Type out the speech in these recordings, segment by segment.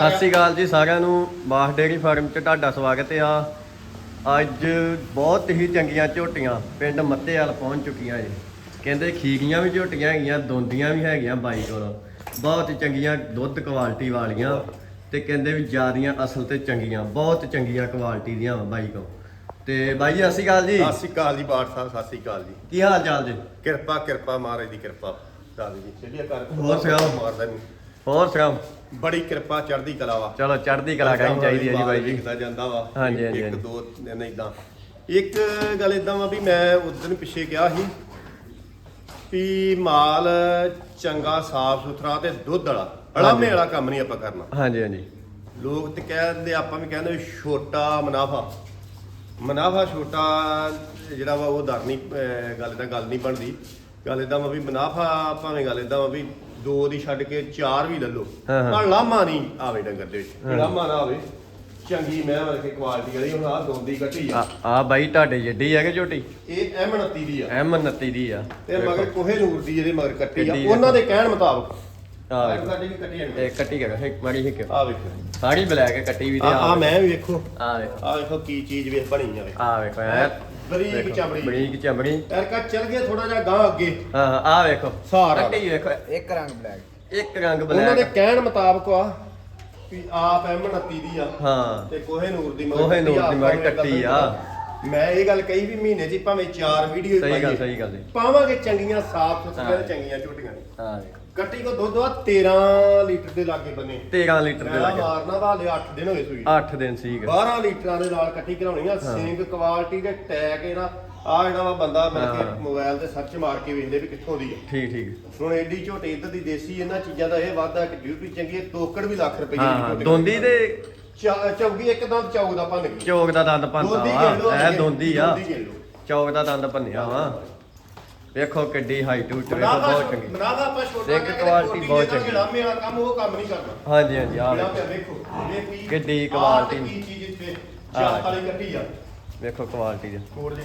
ਸਤਿ ਸ਼੍ਰੀ ਅਕਾਲ ਜੀ ਸਾਰਿਆਂ ਨੂੰ। ਬਾਸ ਡੇਅਰੀ ਫਾਰਮ 'ਚ ਤੁਹਾਡਾ ਸਵਾਗਤ ਆ। ਅੱਜ ਬਹੁਤ ਹੀ ਚੰਗੀਆਂ ਝੋਟੀਆਂ ਪਿੰਡ ਮੱਤੇਵਾਲ ਪਹੁੰਚ ਚੁੱਕੀਆਂ ਜੀ। ਕਹਿੰਦੇ ਖੀਰੀਆਂ ਵੀ ਝੋਟੀਆਂ ਹੈਗੀਆਂ ਦੋਂਦੀਆਂ ਵੀ ਹੈਗੀਆਂ ਬਾਈ ਕੋਲ। ਬਹੁਤ ਚੰਗੀਆਂ ਦੁੱਧ ਕੁਆਲਿਟੀ ਵਾਲੀਆਂ ਤੇ ਕਹਿੰਦੇ ਵੀ ਜਿਆਦੀਆਂ ਅਸਲ ਤੇ ਚੰਗੀਆਂ ਬਹੁਤ ਚੰਗੀਆਂ ਕੁਆਲਿਟੀ ਦੀਆਂ ਵਾ ਬਾਈ ਕੋਲ। ਤੇ ਬਾਈ ਜੀ ਸਤਿ ਸ਼੍ਰੀ ਅਕਾਲ ਜੀ। ਸਤਿ ਸ਼੍ਰੀ ਅਕਾਲ ਜੀ ਬਾਠ ਸਾਹਿਬ ਸਤਿ ਸ਼੍ਰੀ ਅਕਾਲ ਜੀ। ਕੀ ਹਾਲ ਚਾਲ ਜੀ? ਕਿਰਪਾ ਕਿਰਪਾ ਮਹਾਰਾਜ ਦੀ ਕਿਰਪਾ। ਦਾਦੀ ਜੀ ਚੱਲੀਏ ਕਰ ਹੋਰ ਸੁਣਾਓ। ਮਾਰਦਾ ਨਹੀਂ ਹੋਰ ਸੁਣਾਓ ਬੜੀ ਕਿਰਪਾ ਚੜ੍ਹਦੀ ਕਲਾ ਵਾ। ਚਲੋ ਚੜ੍ਹਦੀ ਕਲਾ ਕਰਨੀ ਚਾਹੀਦੀ ਹੈ ਜੀ ਬਾਈ ਜੀ। ਲਿਖਦਾ ਜਾਂਦਾ ਵਾ। ਹਾਂਜੀ, ਹਾਂਜੀ, ਇੱਕ। ਦੋ ਦਿਨ ਇਦਾਂ ਇੱਕ ਗੱਲ ਇਦਾਂ ਵਾ ਵੀ ਮੈਂ ਉਸ ਦਿਨ ਪਿੱਛੇ ਗਿਆ ਸੀ ਵੀ ਮਾਲ ਚੰਗਾ ਸਾਫ਼ ਸੁਥਰਾ ਤੇ ਦੁੱਧ ਵਾਲਾ ਅਲਾਮੇ ਵਾਲਾ ਕੰਮ ਨਹੀਂ ਆਪਾਂ ਕਰਨਾ। ਹਾਂਜੀ ਹਾਂਜੀ। ਲੋਕ ਤੇ ਕਹਿੰਦੇ ਆਪਾਂ ਵੀ ਕਹਿੰਦੇ ਛੋਟਾ ਮੁਨਾਫਾ। ਮੁਨਾਫਾ ਛੋਟਾ ਜਿਹੜਾ ਵਾ ਉਹ ਦਰ ਨਹੀਂ ਗੱਲ ਦਾ ਗੱਲ ਨਹੀਂ ਬਣਦੀ। ਗੱਲ ਇਦਾਂ ਵਾ ਵੀ ਮੁਨਾਫਾ ਭਾਵੇਂ ਗੱਲ ਇਦਾਂ ਵਾ ਵੀ ਦੋ ਦੀ ਛੱਡ ਕੇ ਚਾਰ ਵੀ ਲੈ ਲਓ। ਹਾਂ, ਹਾਂ। ਪਰ ਲਾਮਾ ਨਹੀਂ ਆਵੇ ਡੰਗਰ ਦੇ ਵਿੱਚ। ਲਾਮਾ ਨਾ ਆਵੇ। ਚੰਗੀ ਮੈਂ ਵਰਗੇ ਕੁਆਲਿਟੀ ਵਾਲੀ ਹੁਣ ਆ ਦੋਂਦੀ ਕੱਟੀ ਆ। ਆ ਆ ਬਾਈ ਤੁਹਾਡੇ ਜੱਡੀ ਕਿ ਝੋਟੀ ਇਹ ਐਮਨਤੀ ਦੀ ਆ। ਐਮ 29 ਦੀ ਆ। ਤੇ ਮਗਰ ਕੋਹੇ ਨੂਰ ਦੀ ਜਿਹੜੇ ਮਗਰ ਕੱਟੀ ਆ। ਕੱਟੀ ਉਹਨਾਂ ਦੇ ਕਹਿਣ ਮੁਤਾਬਕ। ਆ ਇੱਕ ਸਾਡੀ ਵੀ ਕੱਟੀ ਜਾਂਦੀ ਇਹ ਕੱਟੀ ਹੈਗਾ। ਇੱਕ ਮਾਰੀ ਇੱਕ ਆ ਵੇਖੋ। ਸਾਰੀ ਬਲੈਕ ਹੈ ਕੱਟੀ ਵੀ ਤੇ ਆ ਆ ਮੈਂ ਵੀ ਵੇਖੋ। ਆ ਵੇਖੋ। ਆ ਵੇਖੋ ਕੀ ਚੀਜ਼ ਵੇਖ ਬਣੀ ਜਾਵੇ ਆ ਵੇਖੋ ਐ ਬਰੀਕ ਚਮੜੀ। ਬਰੀਕ ਚਮੜੀ। ਐਰਕਾ ਚੱਲ ਗਿਆ ਥੋੜਾ ਜਿਹਾ ਗਾਂ ਅੱਗੇ। ਹਾਂ ਹਾਂ, ਆ ਵੇਖੋ। ਸਾਰਾ। ਕੱਟੀ ਵੇਖੋ ਇੱਕ ਰੰਗ ਬਲੈਕ ਇੱਕ ਰੰਗ ਉਹਨਾਂ ਦੇ ਬਲੈਕ ਕਹਿਣ ਮੁਤਾਬਕ ਆ ਵੀ ਆਪ ਐਮ29 ਦੀ ਆ ਹਾਂ। ਤੇ ਕੋਹੇ ਨੂਰ ਦੀ ਕੋਹੇ ਨੂਰ ਦੀ ਮਗਰ ਕੱਟੀ ਆ। ਮੈਂ ਇਹ ਗੱਲ ਕਹੀ ਵੀ ਮਹੀਨੇ 'ਚ ਹੀ ਭਾਵੇਂ ਚਾਰ ਵੀਡੀਓ ਸਹੀ ਗੱਲ ਸਹੀ ਗੱਲ ਪਾਵਾਂਗੇ ਚੰਗੀਆਂ ਸਾਫ਼ ਸੁਥਰੀਆਂ ਹਾਂ। ਚੰਗੀਆਂ ਝੋਟੀਆਂ। ਆ ਵੇਖੋ। ਕੱਟੀ ਕੋ ਦੁੱਧ ਆ 13 ਲੀਟਰ ਦੇ ਲਾਗੇ ਬੰਨੇ। 13 ਲੀਟਰ ਦੇ ਮੈਂ ਲੱਗੇ। ਮਾਰਨਾ ਵਾਲੇ 8 ਦਿਨ ਹੋਏ ਸੂਈ। 8 ਦਿਨ ਸੀਗਾ। 12 ਲੀਟਰਾਂ ਦੇ ਨਾਲ ਕੱਟੀ ਕਰਾਉਣੀ ਆ ਸਿੰਗ ਕੁਆਲਿਟੀ ਦੇ ਟੈਗ ਇਹਦਾ ਆ ਜਿਹੜਾ ਵਾ ਬੰਦਾ ਹਾਂ। ਕਿ ਮੋਬਾਈਲ ਤੇ ਸਰਚ ਮਾਰ ਕੇ ਵੇਖਦੇ ਵੀ ਕਿੱਥੋਂ ਦੀ ਆ। ਠੀਕ ਠੀਕ। ਹੁਣ ਐਡੀ ਝੋਟੀ ਇੱਧਰ ਦੀ ਦੇਸੀ ਇਹਨਾਂ ਚੀਜ਼ਾਂ ਦਾ ਇਹ ਵਾਧਾ ਕਿ ਡਿਊਟੀ ਚੰਗੀ ਹੈ ਤੋਕੜ ਵੀ ਲੱਖ ਰੁਪਏ ਹਾਂ ਹਾਂ। ਦੋਂਦੀ ਦੇ ਚੌਗੀ ਇੱਕ ਦੰਦ ਚੌਕ ਦਾ ਭੰਨ ਗਈ ਚੌਕ ਦਾ ਦੰਦ ਦੋਂਦੀ ਵਾ ਅੱਗੇ, ਦੋਂਦੀ ਆ। ਚੌਕ ਦਾ ਦੰਦ ਭੰਨਿਆ ਵਾ। ਵੇਖੋ ਕਿੱਡੀ ਹਾਈਟ ਉੱਚ ਵੇਖੋ ਬਹੁਤ ਚੰਗੀ। ਮਨਾਵਾ ਆਪਾਂ ਛੋਟਾ ਕਹਿੰਦੇ ਕੁਆਲਿਟੀ ਬਹੁਤ ਚੰਗੀ। ਵਾਲਾ ਕੰਮ ਉਹ ਕੰਮ ਨਹੀਂ ਕਰਨਾ। ਹਾਂਜੀ ਹਾਂਜੀ ਆ ਵੇਖੋ। ਕਿੱਡੀ ਕੁਆਲਿਟੀ। ਤੇ ਕੀ ਚੀਜ਼ ਇੱਥੇ ਚਾਤ ਵਾਲੀ ਕੱਟੀ ਆ। ਵੇਖੋ ਕੁਆਲਿਟੀ ਦੇ ਕੋੜ ਦੀ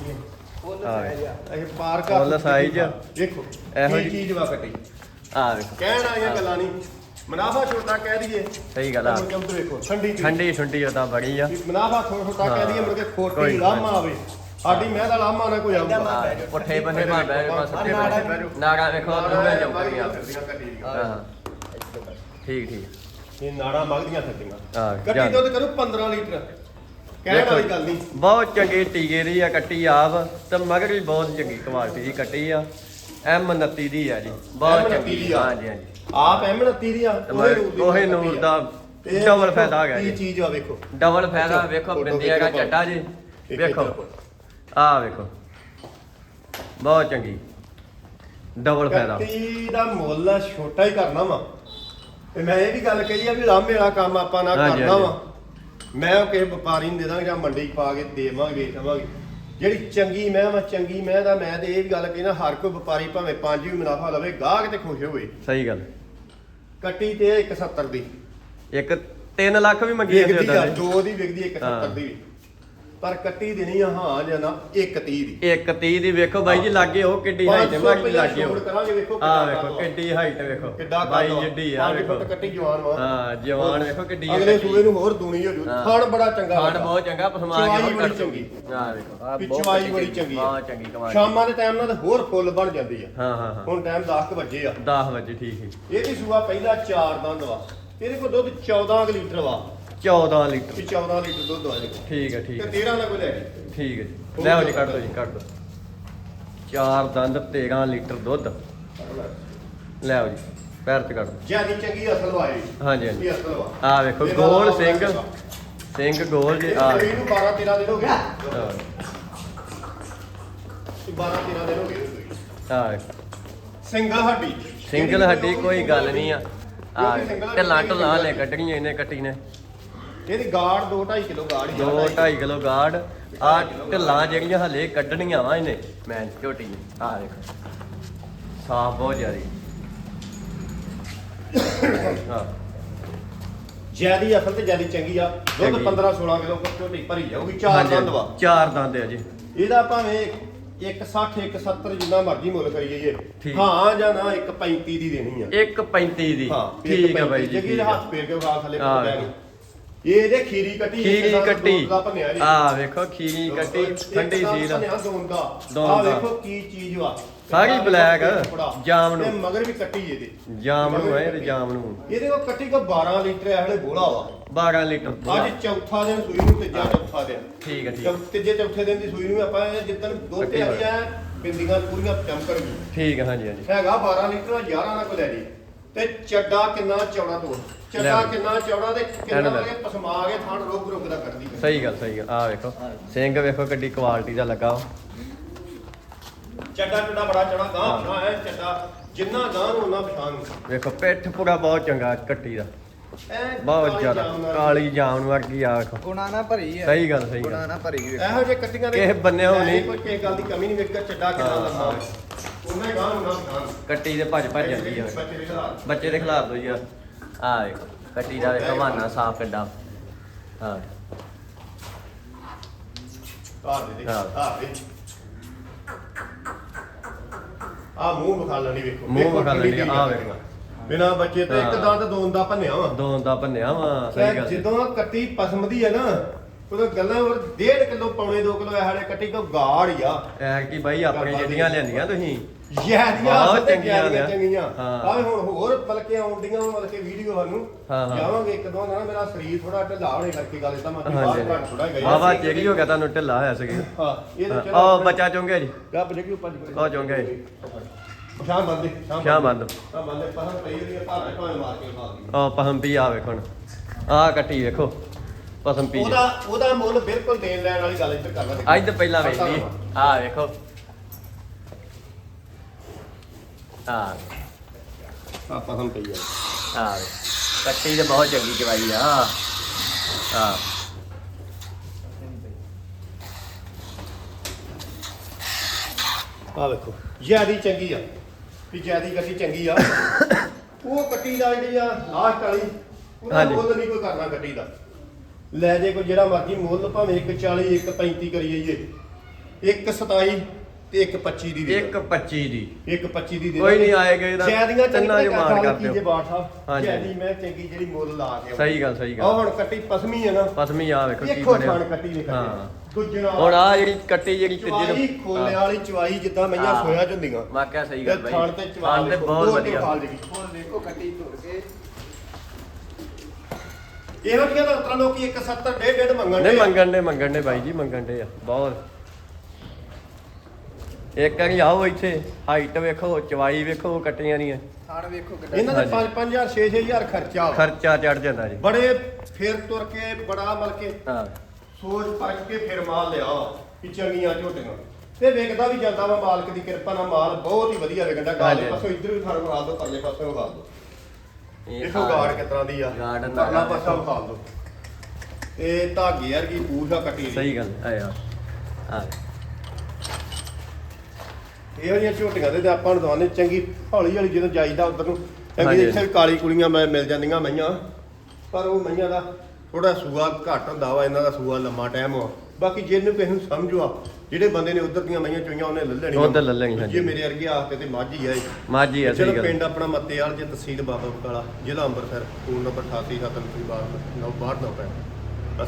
ਫੁੱਲ। ਸਾਈਜ਼ ਆ। ਇਹ ਪਾਰਕ ਆ ਫੁੱਲ ਆ। ਦੇਖੋ ਇਹੋ ਜਿਹੀ- ਚੀਜ਼ ਵਾ ਕੱਟੀ ਆ ਵੇਖੋ। ਕਹਿਣ ਵਾਲੀਆਂ ਗੱਲਾਂ ਨਹੀਂ। ਮੁਨਾਫਾ ਛੋਟਾ ਕਹਿ ਦਈਏ। ਸਹੀ ਗੱਲ ਆ। ਠੰਡੀ। ਠੰਡੀ ਠੰਡੀ ਉਹਦਾ ਬੜੀ ਆ। ਮੁਨਾਫਾ ਥੋੜਾ ਛੋਟਾ ਕਹਿ ਦਈਏ ਕੋਈ ਖੋਟੀ। ਲਾਮਾ ਆਵੇ। ਸਾਡੀ ਮੈਂ ਦਾ ਲਾਮਾ ਨਾ ਕੋਈ ਆਊਗਾ। ਪੁੱਠੇ ਬੰਨੇ ਮਾ ਬੈਠ ਪਾਸ ਪੁੱਠੇ ਬੰਨੇ ਬਹਿ ਜਾਓ। ਨਾੜਾ ਵੇਖੋ ਦੋਵੇਂ ਚੌਕੀਆਂ ਫਿਰਦੀਆਂ ਕੱਟੀ ਦੀਆਂ। ਹਾਂ। ਠੀਕ ਠੀਕ। ਇਹ ਨਾੜਾ ਮਗਦੀਆਂ ਥੱਕੀਆਂ ਹਾਂ, ਕੱਟੀ ਜਾਣ। ਦੁੱਧ ਕਰੂ 15 ਲੀਟਰ। ਕਹਿਣ ਵਾਲੀ ਗੱਲ ਨਹੀਂ। ਬਹੁਤ ਚੰਗੀ ਟੀਕੇ ਦੀ ਆ ਕੱਟੀ ਆਪ ਤੇ ਮਗਰ ਵੀ ਬਹੁਤ ਚੰਗੀ ਕੁਆਲਿਟੀ ਦੀ ਕੱਟੀ ਆ। ਐਮ 29 ਦੀ ਆ ਜੀ ਬਹੁਤ M29 ਚੰਗੀ। ਦੀ ਆ। ਹਾਂਜੀ ਹਾਂਜੀ। ਆਪ ਐਮਨਤੀ ਦੀ ਆ ਤੇ ਮਗਰ ਨੂਰ ਦੀ ਕੋਹੇ ਨੂਰ ਇਹ ਡਬਲ ਫਾਇਦਾ ਹੈਗਾ ਕੀ ਜੀ। ਚੀਜ਼ ਆ ਵੇਖੋ। ਡਬਲ ਫਾਇਦਾ ਅੱਛਾ, ਵੇਖੋ ਬਿੰਦੀਆਂ ਦਾ ਚੱਟਾ ਜੀ। ਇਹ ਵੇਖੋ। ਆ ਵੇਖੋ। ਬਹੁਤ ਚੰਗੀ। ਡਬਲ ਫਾਇਦਾ। ਕੱਟੀ ਦਾ ਮੁੱਲ ਛੋਟਾ ਹੀ ਕਰਨਾ ਵਾ। ਤੇ ਮੈਂ ਇਹ ਵੀ ਗੱਲ ਕਹੀ ਆ ਵੀ ਲਾਮੇ ਵਾਲਾ ਕੰਮ ਆਪਾਂ ਨਾ ਹਾਂਜੀ, ਕਰਨਾ ਹਾਂਜੀ। ਵਾ ਮੈਂ ਉਹ ਕਿਸੇ ਵਪਾਰੀ ਨੂੰ ਦੇ ਦਾਂਗਾ ਜਾਂ ਮੰਡੀ 'ਚ ਪਾ ਕੇ ਦੇਵਾਂਗੇ ਵੇਚਾਂਗੇ ਜਿਹੜੀ ਚੰਗੀ ਮੈਂ ਵਾ ਚੰਗੀ ਮੈਂ ਦਾ ਮੈਂ ਤੇ ਇਹ ਵੀ ਗੱਲ ਕਹਿਣਾ ਹਰ ਕੋਈ ਵਪਾਰੀ ਭਾਵੇਂ ਪੰਜ ਵੀ ਮੁਨਾਫਾ ਲਵੇ ਗਾਹਕ ਤੇ ਖੁਸ਼ ਹੋਵੇ। ਸਹੀ ਗੱਲ। ਕੱਟੀ ਤੇ 170 ਦੀ। ਇੱਕ 3 ਲੱਖ ਵੀ ਮੰਗੀ ਜਾਂਦੇ ਵਿਕਦੀ ਆ ਦੋ। ਦੀ ਵਿਕਦੀ 170 ਹਾਂ। ਦੀ। ਵੀ। ਪਰ ਕੱਟੀ ਦੇਣੀ ਆ ਹਾਂ ਜਾਂ ਨਾ 130 ਦੀ। ਇੱਕ 30 ਦੀ ਵੇਖੋ ਬਾਈ ਜੀ ਲਾਗੇ ਉਹ ਕਿੱਡੀ ਹਾਈਟ ਹੈ 500 ਮਾਰੀ ਰੁਪਇਆ ਲਾਗੇ ਛੋੜ ਕਰਾਂਗੇ ਵੇਖੋ ਆ ਵੇਖੋ। ਕਿੱਡੀ ਹਾਈਟ ਵੇਖੋ। ਕਿੱਡਾ ਬਾਈ। ਜਿੱਡੀ ਆ ਵੇਖੋ। ਕੱਟੀ ਜਵਾਨ ਵਾ। ਹਾਂ ਜਵਾਨ ਵੇਖੋ ਕਿੱਡੀ ਅਗਲੇ। ਸੂਏ ਨੂੰ ਹੋਰ ਦੂਣੀ ਹੋ ਜੂ। ਹਾਂ। ਥਣ ਬੜਾ ਚੰਗਾ ਲੱਗਾ। ਬਹੁਤ ਚੰਗਾ ਪਸਮਾ ਕੇ ਬੜੀ ਚੰਗੀ। ਆ ਵੇਖੋ ਆ ਬੜੀ ਚੰਗੀ। ਬਹੁਤ ਚੰਗੀ ਕਮਾਲ ਸ਼ਾਮਾਂ ਦੇ ਟਾਈਮ ਨਾਲ ਤਾਂ ਹੋਰ ਫੁੱਲ ਬਣ ਜਾਂਦੀ ਆ। ਹਾਂ ਹਾਂ ਹਾਂ। ਹੁਣ ਟਾਈਮ 10 ਵਜੇ ਆ। 10 ਵਜੇ ਠੀਕ ਹੈ। ਇਹਦੀ ਸੂਆ ਪਹਿਲਾ 4 ਦੰਦ ਵਾ। ਇਹਦੇ ਕੋਲ ਦੁੱਧ 14 ਕੁ ਲੀਟਰ ਵਾ। 14 ਲੀਟਰ। ਵੀ 14 ਲੀਟਰ ਦੁੱਧ ਆ ਕੋਲ ਠੀਕ ਹੈ ਠੀਕ ਤੇ ਹੈ। 13 ਨਾ ਕੋਈ ਲੈ ਜੀ ਠੀਕ ਹੈ ਜੀ। ਲੈ ਜੀ ਕੱਢ ਦੋ ਜੀ ਕੱਢ ਦੋ। ਚਾਰ ਦੰਦ 13 ਲੀਟਰ ਦੁੱਧ। ਲੈ ਆਓ ਜੀ ਪੈਰ ਤੇ ਕੱਢ ਦੋ। ਜਿਆਦੀ ਚੰਗੀ ਅਸਲ ਵਾਏ ਹਾਂਜੀ ਹਾਂਜੀ। ਅਸਲ ਵਾ ਆ ਵੇਖੋ ਗੋਲ ਸਿੰਘ। ਸਿੰਘ ਗੋਲ ਜੀ ਆ। ਇਹ ਨੂੰ 12 13 ਦਿਨ ਹੋ ਗਏ। ਆ 12 13 ਦਿਨ ਹੋ ਗਏ। ਇਹਨੂੰ। ਆ ਸਿੰਗਲ ਹੱਡੀ। ਸਿੰਗਲ ਹੱਡੀ ਕੋਈ ਗੱਲ ਨਹੀਂ ਆ। ਆ ਢਿੱਲਾਂ ਢਿੱਲਾਂ ਹਲੇ ਕੱਢਣੀਆਂ ਇਹਨੇ ਕੱਟੀ ਨੇ। ਇਹਦੀ ਗਾੜ 2 2.5 ਕਿਲੋ ਗਾੜ ਹੀ 2 ਆ, 2.5 ਕਿਲੋ। ਗਾੜ। ਆ ਢਿੱਲਾਂ ਜਿਹੜੀਆਂ ਹਲੇ ਕੱਢਣੀਆਂ ਵਾ ਇਹਨੇ। ਮੈਂ ਝੋਟੀ ਨੇ ਆ ਦੇਖ। ਸਾਫ਼ ਬਹੁਤ ਜ਼ਿਆਦੀ। ਹਾਂ। ਜਿਆਦੀ ਅਸਲ ਤੇ ਜਿਆਦੀ ਚੰਗੀ ਆ। ਦੁੱਧ ਚੰਗੀ। 15 16 ਕਿਲੋ ਝੋਟੀ ਭਰੀ ਜਾਊਗੀ ਚਾਰ ਹਾਂਜੀ, ਦੰਦ ਵਾ। ਚਾਰ ਦੰਦ ਆ ਜੀ। ਇਹਦਾ ਭਾਵੇਂ 160 170 ਜਿੰਨਾ ਮਰਜ਼ੀ ਮੁੱਲ ਕਰੀ ਜਾਈਏ। ਠੀਕ। ਹਾਂ ਜਾਂ ਨਾ 135 ਦੀ ਦੇਣੀ ਆ। 1.35 ਦੀ। ਹਾਂ ਠੀਕ ਹੈ ਬਾਈ ਜੀ ਜਗੀ ਠੀਕ। ਹੱਥ ਫੇਰ ਕੇ ਖਾ ਥੱਲੇ ਹਾਂ। ਪੈ ਗਈ ਇਹ ਇਹਦੇ ਖੀਰੀ ਕੱਟੀ ਖੀਰੀ ਕੱਟੀ। ਆ ਵੇਖੋ ਖੀਰੀ ਕੱਟੀ ਠੰਡੀ ਦੰਦ ਸੀ ਭੰਨਿਆ ਦੋਂਦ ਦਾ ਦਾ। ਵੇਖੋ ਕੀ ਚੀਜ਼ ਵਾ। ਸਾਰੀ ਕੱਪੜਾ। ਜਾਮ ਨੂੰ। ਮਗਰ ਵੀ ਕੱਟੀ ਇਹਦੇ। ਜਾਮ ਨੂੰ ਹੈ ਤੇ। ਜਾਮ ਨੂੰ ਇਹਦੇ ਕੋਲ ਕੱਟੀ ਕੋ 12 ਲੀਟਰ ਇਹ ਹਲੇ ਬੋਲਾ ਵਾ। 12 ਲੀਟਰ ਅੱਜ ਚੌਥਾ ਦਿਨ ਸੂਈ ਨੂੰ ਤੀਜਾ ਚੌਥਾ ਦਿਨ। ਠੀਕ ਹੈ ਠੀਕ ਤੀਜੇ ਚੌਥੇ ਦਿਨ ਦੀ ਸੂਈ ਨੂੰ ਆਪਾਂ ਜਿੱਦਣ ਦੁੱਧ ਤੇ ਆ ਬਿੰਦੀਆਂ ਪੂਰੀਆਂ ਚਮਕਣਗੀਆਂ ਠੀਕ ਹੈ ਹਾਂਜੀ ਹਾਂਜੀ। ਹੈਗਾ 12 ਲੀਟਰ 11 ਨਾਲ ਕੋ ਲੈ ਜੀ ਤੇ ਚੱਡਾ ਕਿੰਨਾ ਚੌੜਾ ਤੋੜ ਚੱਡਾ ਲੈ। ਕਿੰਨਾ ਚੌੜਾ ਤੇ ਕਿੰਨਾ ਲੈ। ਲਗੇ ਪਸਮਾ ਕੇ ਥਣ ਰੋਗ ਰੋਗ ਦਾ ਕਰਦੀ ਹੈ। ਸਹੀ ਗੱਲ ਸਹੀ ਗੱਲ ਆ ਵੇਖੋ ਸਿੰਘ ਵੇਖੋ ਕਿੱਡੀ ਕੁਆਲਿਟੀ ਦਾ ਲੱਗਾ ਵਾ। ਚੱਡਾ ਚੱਡਾ ਬੜਾ ਚੌੜਾ ਗਾਂ ਪਛਾਂ ਹੈ ਚੱਡਾ ਜਿੰਨਾ ਗਾਂ ਨੂੰ ਉਹਨਾਂ ਪਛਾਂ ਨੂੰ ਵੇਖੋ ਪਿੱਠ ਪੂਰਾ ਬਹੁਤ ਚੰਗਾ ਕੱਟੀ ਦਾ ਐਂ ਬਹੁਤ ਜ਼ਿਆਦਾ। ਕਾਲੀ ਜਾਮ ਵਰਗੀ ਆ ਵੇਖੋ ਗੁਣਾ ਨਾ ਭਰੀ ਹੈ ਸਹੀ ਗੱਲ ਸਹੀ ਗੁਣਾ ਗੱਲ ਨਾ ਭਰੀ ਵੇਖ ਇਹੋ ਜਿਹੇ ਕੱਟੀਆਂ ਦੇ ਕਿਸੇ ਬੰਨਿਓ ਹੈ ਨਹੀਂ। ਕੋਈ ਕਿਸੇ ਗੱਲ ਦੀ ਕਮੀ ਨਹੀਂ ਵੇਖ ਚੱਡਾ ਕਿੰਨਾ ਹਾਂ, ਲੰਮਾ ਹਾਂ। ਉਹਨੇ ਗਾਂ ਨੂੰ ਨਾ ਪਛਾਂ ਕੱਟੀ ਦੇ ਭੱਜ ਭੱਜ ਜਾਂਦੀ ਆ। ਬੱਚੇ ਦੇ ਖਿਲਾਫ। ਬੱਚੇ ਦੇ ਖਿਲਾਫ ਦੋ ਯਾਰ ਆ ਵੇਖੋ ਕੱਟੀ ਦਾ ਵੇਖੋ ਸਾਫ਼ ਕਿੱਡਾ। ਹਾਂ। ਘਰ ਦੇ ਦੇ ਹਾਂ। ਘਰ ਦੇ। ਆ ਮੂੰਹ ਵਿਖਾ ਲੈਣੀ ਵੇਖੋ। ਮੂੰਹ ਵੇਖੋ ਲੈਣੀ, ਆਹ ਵੇਖੋ। ਬਿਨਾ ਬੱਚੇ ਤੇ ਇੱਕ ਹਾਂ। ਦੰਦ ਦੋਨ ਦਾ ਭੰਨਿਆ ਵਾ। ਦੋ ਦਾ ਭੰਨਿਆ ਵਾ ਤੇ ਸਹੀ ਗੱਲ ਜਦੋਂ ਕੱਟੀ ਪਸਮ ਦੀ ਹੈ ਨਾ ਉਹਦਾ ਗੱਲਾਂ ਹੋਰ 1.5 ਕਿਲੋ ਪੌਣੇ 2 ਕਿਲੋ ਇਹ ਸਾਡੇ ਕੱਟੀ ਕੋ ਗਾੜ ਹੀ ਆ। ਐ ਕਿ ਬਾਈ ਆਪਣੇ ਜਿਹੜੀਆਂ ਲਿਆਂਦੀਆਂ ਤੁਸੀਂ। ਯਾਦੀਆਂ ਬਹੁਤ ਤੇ ਚੰਗੀਆਂ ਨੇ। ਚੰਗੀਆਂ। ਹਾਂ। ਹੁਣ ਹੋਰ ਬਲਕਿ ਆਉਂਦੀਆਂ ਮਤਲਬ ਕਿ ਵੀਡੀਓ ਸਾਨੂੰ। ਜਾਵਾਂਗੇ ਇੱਕ ਦੋ ਨਾ ਮੇਰਾ ਸਰੀਰ ਥੋੜਾ ਢਿੱਲਾ ਹੋਣੇ ਕਰਕੇ ਗੱਲ ਇਦਾਂ ਮੈਂ ਬਾਹਰ ਘੱਟ ਥੋੜਾ ਗਈ ਵਾਵਾ ਚੇਰੀ ਹੋ ਗਿਆ ਤੁਹਾਨੂੰ ਢਿੱਲਾ ਹੋਇਆ ਸੀ ਹਾਂ ਇਹ ਤਾਂ ਚਲੋ ਆ ਬੱਚਾ ਚੁੰਗਿਆ ਜੀ। ਗੱਪ ਜੇ ਕਿਉਂ ਪੰਜ ਉਹ ਚੁੰਗਿਆ ਸ਼ਾਮ ਬੰਦੇ ਸ਼ਾਮ ਬੰਦ ਸ਼ਾਮ ਬੰਦੇ ਪਸੰਦ ਪਈ ਉਹਦੀ ਭਾਵੇਂ ਭਾਵੇਂ ਮਾਰ ਕੇ ਖਾ ਦੀ ਆ ਪਸਮ ਪੀ ਆ ਵੇਖੋ ਆ ਕੱਟੀ ਵੇਖੋ। ਪਸਮ ਪੀ ਉਹਦਾ ਉਹਦਾ ਮੁੱਲ ਬਿਲਕੁਲ ਦੇਣ ਲੈਣ ਵਾਲੀ ਗੱਲ ਇੱਧਰ ਕਰ ਲੈ ਅੱਜ ਤੋਂ ਪਹਿਲਾਂ ਵੇਖ ਲਈ। ਆ ਵੇਖੋ। ਆ ਆ ਪਸੰਦ ਪਈ ਆ। ਆ ਕੱਟੀ ਤੇ ਬਹੁਤ ਚੰਗੀ ਚਵਾਈ ਆ ਆ ਆ ਵੇਖੋ ਜਿਆਦੀ ਚੰਗੀ ਆ। ਵੀ ਜਿਆਦੀ ਗੱਡੀ ਚੰਗੀ ਆ। ਉਹ ਕੱਟੀ ਦਾ ਜਿਹੜੀ ਆ ਲਾਸਟ ਵਾਲੀ ਉਹਦਾ ਹਾਂਜੀ। ਮੁੱਲ ਨਹੀਂ ਕੋਈ ਕਰਨਾ ਗੱਡੀ ਦਾ। ਲੈ ਜੇ ਕੋਈ ਜਿਹੜਾ ਮਰਜ਼ੀ ਮੁੱਲ ਭਾਵੇਂ 140 135 ਕਰੀ ਜਾਈਏ। 127 ਤੇ 125 ਦੀ ਦੇ ਇੱਕ 25 ਦੀ। 125 ਦੀ ਦੇ ਕੋਈ ਨਹੀਂ ਆਏਗਾ ਇਹਦਾ। ਜਿਆਦੀਆਂ ਤਿੰਨਾਂ ਚ ਮਾਰ ਕਰ ਕੀ ਜੇ ਬਾਠ ਸਾਹਿਬ? ਹਾਂਜੀ। ਜਿਆਦੀ ਮੈਂ ਚੰਗੀ ਜਿਹੜੀ ਮੁੱਲ ਲਾ ਕੇ ਸਹੀ ਗੱਲ ਸਹੀ ਆ ਗੱਲ ਹੁਣ ਕੱਟੀ ਪਸਮੀ ਹੈ ਨਾ। ਪਸਮੀ ਆ ਵੇਖੋ ਕੀ ਇੱਕੋ ਬਣਿਆ। ਥਾਣ ਕੱਟੀ ਨੇ ਹਾਂ। ਕੱਟੀ ਦੂਜੇ ਨਾਲ ਹੁਣ ਆ ਜਿਹੜੀ ਕੱਟੀ ਜਿਹੜੀ ਤੀਜੀ ਚਵਾਈ ਖੋਲੇ ਵਾਲੀ ਚਵਾਈ ਜਿੱਦਾਂ ਮਈਆਂ ਹਾਂ। ਸੋਇਆ ਚ ਹੁੰਦੀਆਂ ਮੈਂ ਕਿਹਾ ਸਹੀ ਗੱਲ ਬਾਈ। ਥਾਣ ਤੇ ਚਵਾ ਥਾਣ ਤੇ ਬਹੁਤ ਵਧੀਆ। ਹੁਣ ਦੇਖੋ ਕੱਟੀ ਧੁਰ ਕੇ। ਇਹੋ ਜਿਹੀਆਂ ਤਾਂ ਉਤਰਾਂ ਲੋਕੀ 170 ਡੇਢ ਡੇਢ ਮੰਗਣ ਨਹੀਂ ਡਏ ਆ। ਮੰਗਣ ਦੇ ਮੰਗਣ ਦੇ ਬਾਈ ਜੀ ਮੰਗਣ ਦੇ ਆ ਬਹੁਤ ਇੱਕ ਵਾਰੀ ਆਓ ਇੱਥੇ ਹਾਈਟ ਵੇਖੋ ਚਵਾਈ ਵੇਖੋ ਕੱਟੀਆਂ ਦੀਆਂ ਥਾਣ ਵੇਖੋ ਕਿੱਡਾ ਇਹਨਾਂ ਦੇ ਹਾਂਜੀ। 5 5000 6000 ਖਰਚਾ ਵਾ। ਖਰਚਾ ਚੜ ਜਾਂਦਾ ਜੀ ਬੜੇ ਫਿਰ ਤੁਰ ਕੇ ਬੜਾ ਮਲ ਕੇ ਹਾਂ ਸੋਚ ਪਰਖ ਕੇ ਫਿਰ ਮਾਲ ਲਿਆ ਕਿ ਚੰਗੀਆਂ ਝੋਟੀਆਂ ਤੇ ਵਿਕਦਾ ਵੀ ਜਾਂਦਾ ਵਾ ਮਾਲਕ ਦੀ ਕਿਰਪਾ ਨਾਲ ਮਾਲ ਬਹੁਤ ਹੀ ਵਧੀਆ ਵਿਕਦਾ ਗਾਲੇ ਹਾਂਜੀ। ਪਾਸੋਂ ਇੱਧਰ ਵੀ ਫ਼ਰਕ ਵਿਖਾ ਦੋ ਪਰਲੇ ਪਾਸੋਂ ਵਿਖਾ ਦੋ ਦੇਖੋ ਕਿਸ ਤਰ੍ਹਾਂ ਦੀ ਆ। ਗਾੜ ਨਾਲ ਪਰਲਾ ਪਾਸਾ ਵਿਖਾ ਦੋ ਇਹ ਧਾਗੇ ਵਰਗੀ ਪੂਛ ਆ ਕੱਟੀ ਦੀ ਸਹੀ ਗੱਲ ਆ ਯਾਰ ਆ। ਇਹੋ ਜਿਹੀਆਂ ਝੋਟੀਆਂ ਦੇ ਤੇ ਆਪਾਂ ਨੂੰ ਦਵਾਨੇ ਚੰਗੀ ਹੌਲੀ ਹੌਲੀ ਜਦੋਂ ਜਾਈਦਾ ਉਧਰ ਨੂੰ ਚੰਗੀ ਹਾਂਜੀ। ਇੱਥੇ ਵੀ ਕਾਲੀ ਕੁੜੀਆਂ ਮੈਂ ਮਿਲ ਜਾਂਦੀਆਂ ਮਈਆਂ। ਪਰ ਉਹ ਮਈਆਂ ਦਾ ਥੋੜਾ ਸੂਆ ਘੱਟ ਹੁੰਦਾ ਵਾ ਇਹਨਾਂ ਦਾ ਸੂਆ ਲੰਮਾ ਟਾਈਮ ਆ। ਬਾਕੀ ਜਿਹਨੂੰ ਕਿਸੇ ਨੂੰ ਸਮਝੋ ਆ ਜਿਹੜੇ ਬੰਦੇ ਨੇ ਉਧਰ ਦੀਆਂ ਮਈਆਂ ਚੋਈਆਂ ਉਹਨੇ ਲੈ ਲੈਣੀਆਂ ਉੱਧਰ ਲੈ ਲੈਣੀ, ਹਾਂਜੀ। ਜੇ ਮੇਰੇ ਵਰਗੇ ਆਸਤੇ ਤੇ ਮਾਝੀ ਆ ਇਹ। ਮਾਜੀ ਆ ਚਲੋ ਸਹੀ ਗੱਲ ਪਿੰਡ ਆਪਣਾ ਮੱਤੇਵਾਲ ਜੇ ਤਹਿਸੀਲ ਬਾਬਾ ਬਕਾਲਾ ਜ਼ਿਲ੍ਹਾ ਅੰਮ੍ਰਿਤਸਰ ਫੋਨ ਨੰਬਰ 88 732 9 62 9